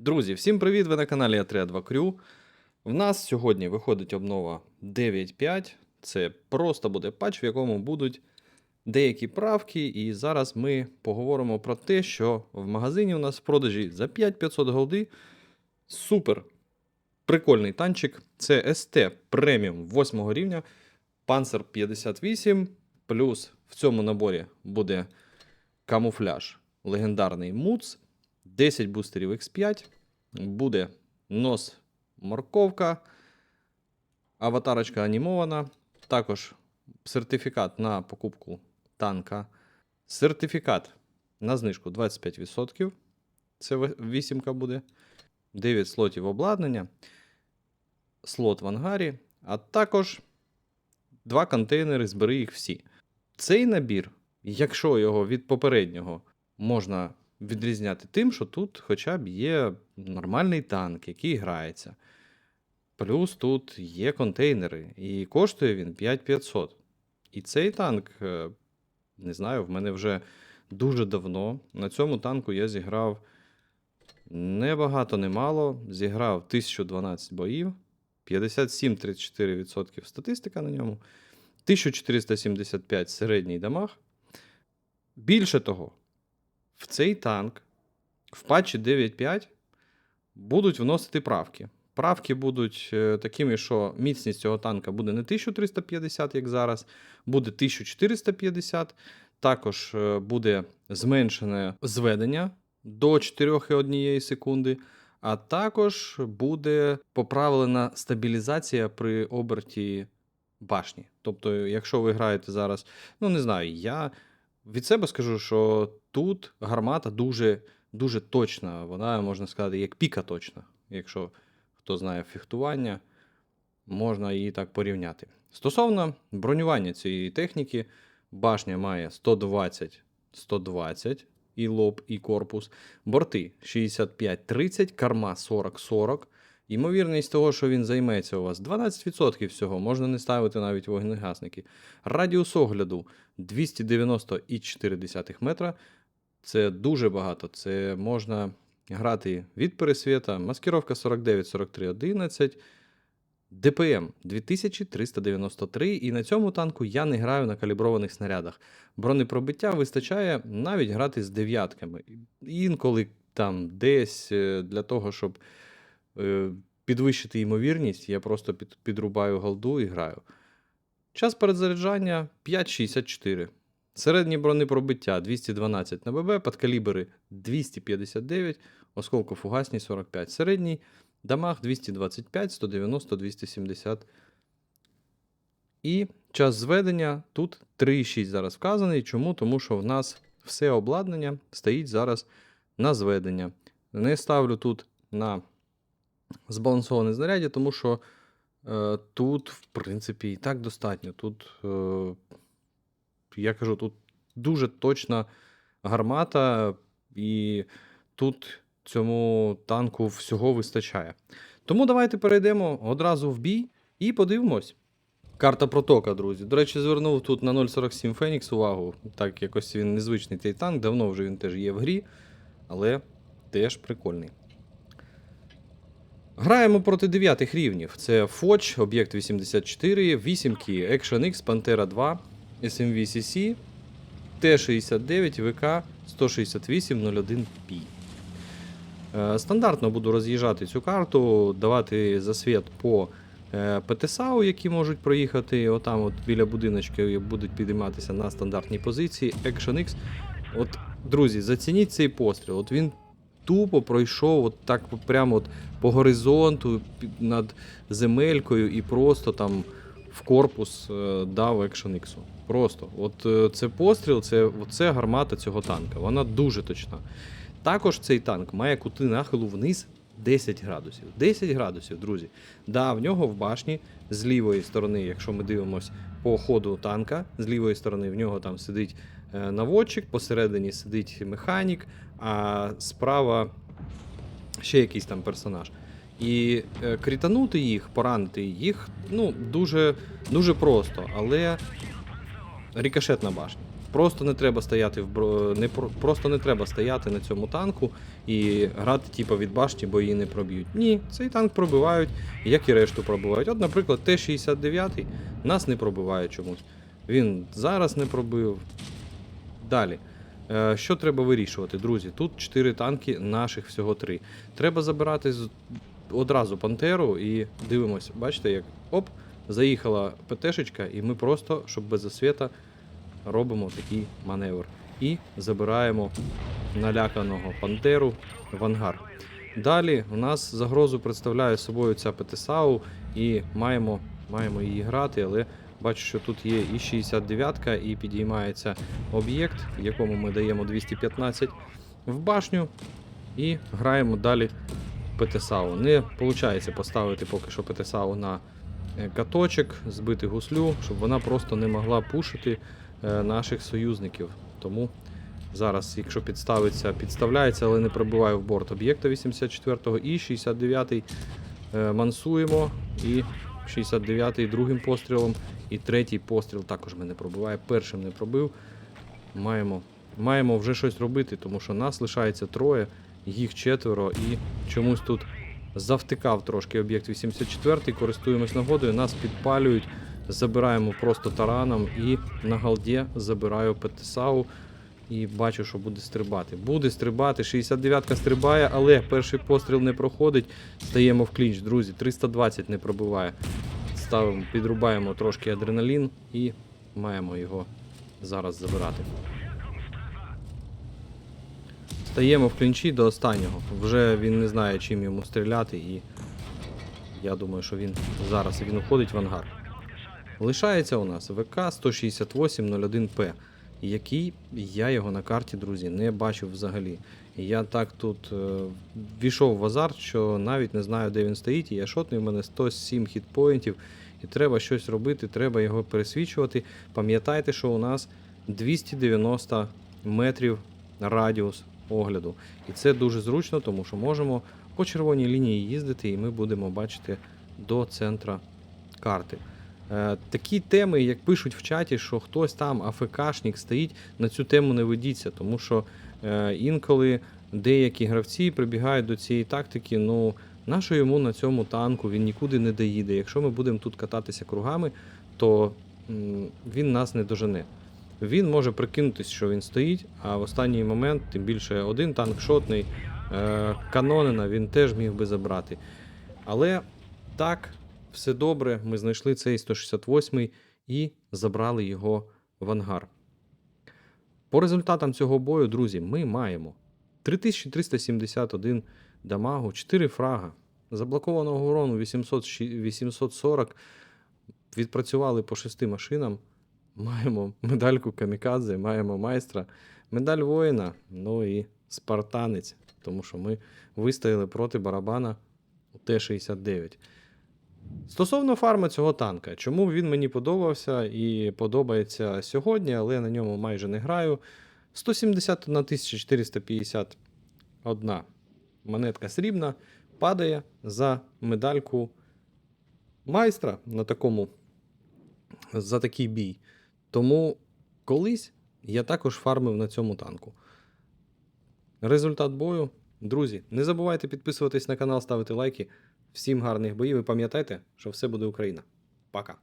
Друзі, всім привіт! Ви на каналі А32 Крю. В нас сьогодні виходить обнова 9.5. Це просто буде патч, в якому будуть деякі правки. І зараз ми поговоримо про те, що в магазині у нас в продажі за 5500 голди супер прикольний танчик. Це ST преміум 8 рівня, Panzer 58. Плюс в цьому наборі буде камуфляж легендарний Муц. 10 бустерів X5, буде нос морковка, аватарочка анімована, також сертифікат на покупку танка, сертифікат на знижку 25%. Це вісімка буде. 9 слотів обладнання, слот в ангарі, а також два контейнери, збери їх всі. Цей набір, якщо його від попереднього можна відрізняти тим, що тут хоча б є нормальний танк, який грається. Плюс тут є контейнери, і коштує він 5500. І цей танк, е, не знаю, в мене вже дуже давно. На цьому танку я зіграв не багато, не. Зіграв 1012 боїв, 57-34% статистика на ньому, 1475 середній дамаг. Більше того, в цей танк в патчі 9.5 будуть вносити правки. Правки будуть е, такими, що міцність цього танка буде не 1350, як зараз, буде 1450. Також е, буде зменшене зведення до 4,1 секунди. А також буде поправлена стабілізація при оберті башні. Тобто, якщо ви граєте зараз, ну не знаю, я від себе скажу, що тут гармата дуже, дуже точна. Вона, можна сказати, як піка точна. Якщо хто знає фехтування, можна її так порівняти. Стосовно бронювання цієї техніки, башня має 120 120 і лоб, і корпус, борти 65-30, карма 40-40. Ймовірність того, що він займеться у вас 12% всього, можна не ставити навіть вогнегасники. Радіус огляду 290,4 метра. Це дуже багато. Це можна грати від пересвіта, маскировка 49-43-11, ДПМ 2393, і на цьому танку я не граю на каліброваних снарядах. Бронепробиття вистачає навіть грати з дев'ятками. Інколи там десь е, для того, щоб підвищити ймовірність, я просто під, підрубаю голду і граю. Час перезаряджання 5,64. Середнє бронепробиття 212 на ББ, подкалібри 259, осколкофугасні 45. Середній дамаг 225, 190, 270. І час зведення тут 3,6 зараз вказаний. Чому? Тому що в нас все обладнання стоїть зараз на зведення. Не ставлю тут на збалансоване знаряддя, тому що е, тут, в принципі, і так достатньо. Тут, е, я кажу, тут дуже точна гармата, і тут цьому танку всього вистачає. Тому давайте перейдемо одразу в бій і подивимось. Карта протока, друзі. До речі, звернув тут на 0.47 Фенікс увагу. Так, якось він незвичний цей танк, давно вже він теж є в грі, але теж прикольний. Граємо проти дев'ятих рівнів. Це Фоч, об'єкт 84, 8 Action X, Pantera 2, SMV CC, Т-69, ВК 16801P. Е, Стандартно буду роз'їжджати цю карту, давати засвіт по е, ПТСАУ, які можуть проїхати. Отам от біля будиночки будуть підійматися на стандартній позиції. Action X. От, друзі, зацініть цей постріл. От він тупо пройшов от так прямо от по горизонту над земелькою і просто там в корпус е, дав Action X. Просто. От е, це постріл, це, це гармата цього танка. Вона дуже точна. Також цей танк має кути нахилу вниз 10 градусів. 10 градусів, друзі. Да, в нього в башні з лівої сторони, якщо ми дивимося по ходу танка, з лівої сторони в нього там сидить наводчик, посередині сидить механік, а справа ще якийсь там персонаж. І е, крітанути їх, поранити їх, ну, дуже, дуже просто, але рикошетна башня. Просто не треба стояти в не просто не треба стояти на цьому танку і грати типу, від башті, бо її не проб'ють. Ні, цей танк пробивають, як і решту пробивають. От, наприклад, Т-69 нас не пробиває чомусь. Він зараз не пробив. Далі. Е, Що треба вирішувати, друзі? Тут 4 танки, наших всього 3. Треба забирати одразу Пантеру і дивимося. Бачите, як оп, заїхала ПТшечка, і ми просто, щоб без освіта, робимо такий маневр. І забираємо наляканого Пантеру в ангар. Далі у нас загрозу представляє собою ця ПТСАУ, і маємо, маємо її грати, але бачу, що тут є і 69-ка, і підіймається об'єкт, якому ми даємо 215 в башню, і граємо далі ПТСАУ. Не виходить поставити поки що ПТСАУ на е, каточок, збити гуслю, щоб вона просто не могла пушити е, наших союзників. Тому зараз, якщо підставиться, підставляється, але не пробиває в борт об'єкта 84-го і 69-й е, мансуємо. І 69-й другим пострілом. І третій постріл також мене пробиває. Першим не пробив. Маємо, маємо вже щось робити, тому що нас лишається троє, їх четверо, і чомусь тут завтикав трошки об'єкт 84-й, користуємось нагодою, нас підпалюють, забираємо просто тараном і на галді забираю ПТСАУ і бачу, що буде стрибати. Буде стрибати, 69-ка стрибає, але перший постріл не проходить. Стаємо в клінч, друзі, 320 не пробиває. Ставимо, підрубаємо трошки адреналін і маємо його зараз забирати. Стаємо в клінчі до останнього. Вже він не знає, чим йому стріляти, і я думаю, що він зараз він уходить в ангар. Лишається у нас ВК 16801П, який я його на карті, друзі, не бачив взагалі. Я так тут е, ввійшов в азарт, що навіть не знаю, де він стоїть. І я шотний, в мене 107 хітпоінтів, і треба щось робити, треба його пересвічувати. Пам'ятайте, що у нас 290 метрів радіус огляду. І це дуже зручно, тому що можемо по червоній лінії їздити, і ми будемо бачити до центра карти. Е, такі теми, як пишуть в чаті, що хтось там АФКшник стоїть, на цю тему не ведіться, тому що е, інколи деякі гравці прибігають до цієї тактики. Ну, нащо йому на цьому танку він нікуди не доїде. Якщо ми будемо тут кататися кругами, то він нас не дожене. Він може прикинутись, що він стоїть, а в останній момент, тим більше один танк шотний, е, канонена він теж міг би забрати. Але так, все добре. Ми знайшли цей 168 і забрали його в ангар. По результатам цього бою, друзі, ми маємо 3371 дамагу, 4 фрага, заблокованого урону 800, 840, відпрацювали по 6 машинам. Маємо медальку камікадзе, маємо майстра, медаль воїна, ну і спартанець, тому що ми вистояли проти барабана у Т-69. Стосовно фарми цього танка, чому він мені подобався і подобається сьогодні, але я на ньому майже не граю. 171 451 монетка срібна падає за медальку майстра на такому, за такий бій. Тому колись я також фармив на цьому танку. Результат бою. Друзі, не забувайте підписуватись на канал, ставити лайки. Всім гарних боїв і пам'ятайте, що все буде Україна. Пока.